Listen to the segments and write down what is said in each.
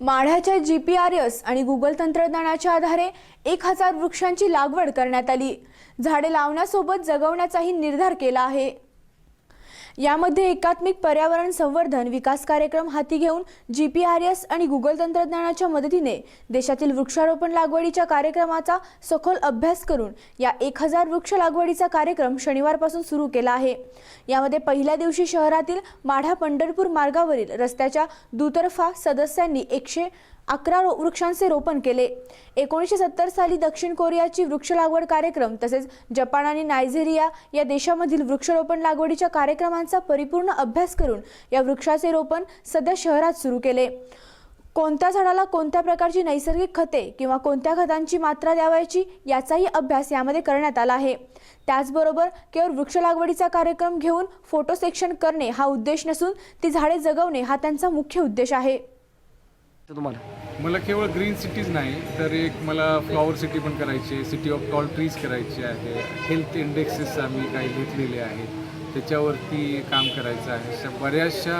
माढ्याच्या G P R S आणि Google तंत्रज्ञानाच्या आधारे एक हजार वृक्षांची लागवड करण्यात आली. झाडे लावण्यासोबत जगवण्याचाही निर्धार केला आहे. यामध्ये एकात्मिक पर्यावरण संवर्धन विकास कार्यक्रम हाती घेऊन जी पी आर एस आणि गुगल तंत्रज्ञानाच्या मदतीने देशातील वृक्षारोपण लागवडीच्या कार्यक्रमाचा सखोल अभ्यास करून या एक हजार वृक्ष लागवडीचा कार्यक्रम शनिवारपासून सुरू केला आहे. यामध्ये पहिल्या दिवशी शहरातील माढा पंढरपूर मार्गावरील रस्त्याच्या दुतर्फा सदस्यांनी एकशे अकरा रो- वृक्षांचे रोपण केले. एकोणीसशे सत्तर साली दक्षिण कोरियाची वृक्ष लागवड कार्यक्रम तसेच जपान आणि नायजेरिया या देशामधील वृक्षरोपण लागवडीच्या कार्यक्रमांचा परिपूर्ण अभ्यास करून या वृक्षाचे रोपण सध्या शहरात सुरू केले. कोणत्या झाडाला कोणत्या प्रकारची नैसर्गिक खते किंवा कोणत्या खतांची मात्रा द्यावायची याचाही अभ्यास यामध्ये करण्यात आला आहे. त्याचबरोबर केवळ वृक्ष लागवडीचा कार्यक्रम घेऊन फोटो सेक्शन करणे हा उद्देश नसून ती झाडे जगवणे हा त्यांचा मुख्य उद्देश आहे. तुम्हाला? मला केवळ ग्रीन सिटीज नाही तर एक मला फ्लॉवर सिटी पण करायची आहे सिटी ऑफ टॉल ट्रीज करायची आहे हेल्थ इंडेक्सेस आम्ही काही घेतलेले आहेत. त्याच्यावरती काम करायचं आहे. अशा बऱ्याचशा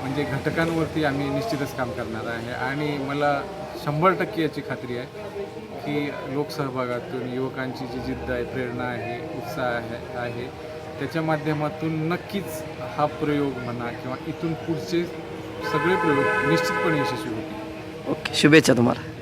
म्हणजे घटकांवरती आम्ही निश्चितच काम करणार आहे. आणि मला शंभर टक्के याची खात्री आहे की लोकसहभागातून युवकांची जी जिद्द आहे प्रेरणा आहे उत्साह आहे आहे त्याच्या माध्यमातून नक्कीच हा प्रयोग म्हणा किंवा इथून पुढचे सगळे प्रयोग निश्चितपणे यशस्वी होतील. ओके शुभेच्छा तुम्हाला.